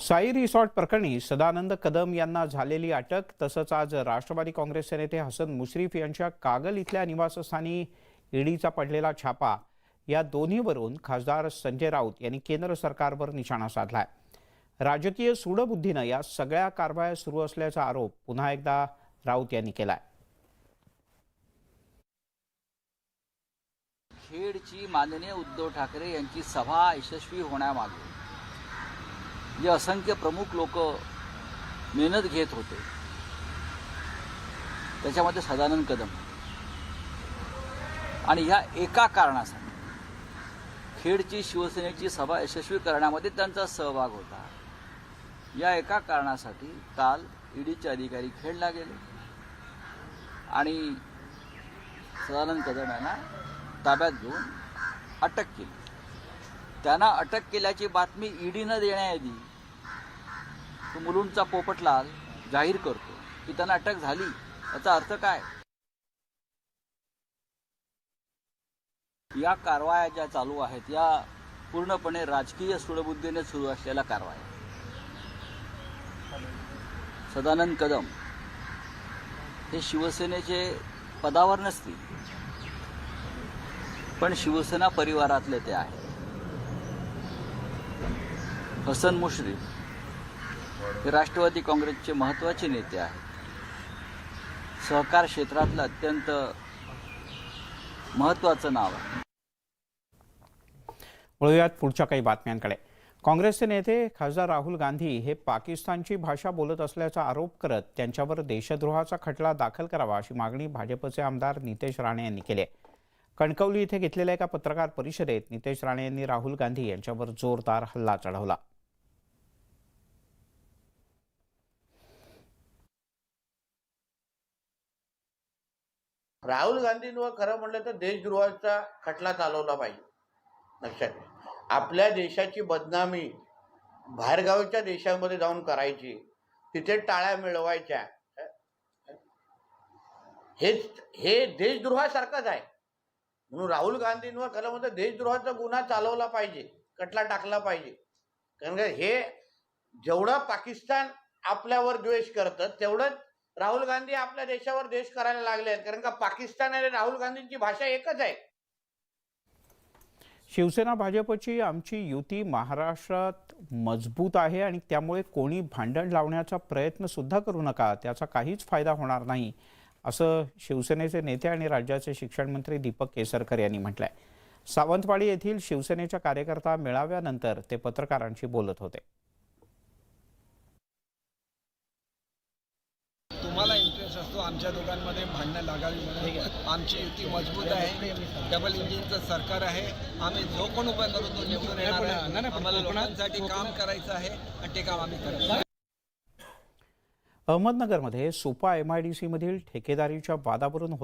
Sai resort प्रकरणी सदानंद कदम यांना झालेली अटक तसंच आज राष्ट्रवादी काँग्रेसचे नेते हसन मुश्रीफ यांच्या कागल इथल्या निवासस्थानी ईडीचा पडलेला छापा. या दोन्हीवरून खासदार संजय राऊत यांनी केंद्र सरकारवर निशाणा साधलाय. राजकीय सूडबुद्धीनं या सगळ्या कारवाया सुरू असल्याचा आरोप पुन्हा एकदा राऊत यांनी केलाय. खेडची माननीय उद्धव ठाकरे यांची सभा यशस्वी होण्यामागे. जे असंख्य प्रमुख लोक मेहनत घेत होते. त्याच्यामध्ये सदानंद कदम. आणि ह्या एका कारणासाठी खेडची शिवसेनेची सभा यशस्वी करण्यामध्ये त्यांचा सहभाग होता. या एका कारणासाठी काल ईडीचे अधिकारी खेडला गेले. आणि सदानंद कदम यांना ताब्यात घेऊन अटक केली. त्यांना अटक केल्याची बातमी ईडीनं देण्याआधी तो मुलुंडचा पोपटलाल जाहीर करतो की त्यांना अटक झाली याचा अर्थ काय? या कारवाया ज्या चालू आहेत या पूर्णपणे राजकीय सूडबुद्धीने सुरू असलेल्या कारवाया. सदानंद कदम हे शिवसेनेचे पदावर नसतील पण शिवसेना परिवारातले ते आहेत. हसन मुश्रीफ हे राष्ट्रवादी काँग्रेसचे महत्त्वाचे नेते आहेत. सहकार क्षेत्रातलं अत्यंत महत्त्वाचं नाव आहे. वळूयात पुढच्या काही बातम्यांकडे. काँग्रेसचे नेते खासदार राहुल गांधी हे पाकिस्तानची भाषा बोलत असल्याचा आरोप करत त्यांच्यावर देशद्रोहाचा खटला दाखल करावा अशी मागणी भाजपचे आमदार नितेश राणे यांनी केली आहे. कणकवली इथे घेतलेल्या एका पत्रकार परिषदेत नितेश राणे यांनी राहुल गांधी यांच्यावर जोरदार हल्ला चढवला. राहुल गांधींवर खरं म्हणलं तर देशद्रोहाचा खटला चालवला पाहिजे. लक्षात घ्या. आपल्या देशाची बदनामी बाहेरगावच्या देशामध्ये जाऊन करायची तिथे टाळ्या मिळवायच्या. हेच हे देशद्रोहासारखंच आहे. म्हणून राहुल गांधींवर खरं म्हणतात देशद्रोहाचा गुन्हा चालवला पाहिजे कटला टाकला पाहिजे. कारण का हे जेवढं पाकिस्तान आपल्यावर द्वेष करतं तेवढंच राहुल गांधी आपल्या देशावर देश करायला लागले आहेत. कारण का पाकिस्तान आणि राहुल गांधींची भाषा एकच आहे. शिवसेना भाजपची आमची युती महाराष्ट्रात मजबूत आहे आणि त्यामुळे कोणी भांडण लावण्याचा प्रयत्न सुद्धा करू नका. त्याचा काहीच फायदा होणार नाही असं शिवसेनेचे नेते आणि राज्याचे शिक्षण मंत्री दीपक केसरकर यांनी म्हटलंय. सावंतवाडी येथील शिवसेनेच्या कार्यकर्ता मेळाव्यानंतर ते पत्रकारांशी बोलत होते. तुम्हाला इंटरेस्ट असतो आमच्या दोघांमध्ये भांडणं लागावी म्हणून. आमची युती मजबूत आहे. डबल इंजिनचं सरकार आहे. आम्ही जो कोण उभा करू तो निवडून येणार आहे. आम्हाला लोकांसाठी काम करायचं आहे आणि ते काम आम्ही करतो अहमदनगरमध्ये सुपा एमआयडीसी मधील ठेकेदारीच्या वादावरून होत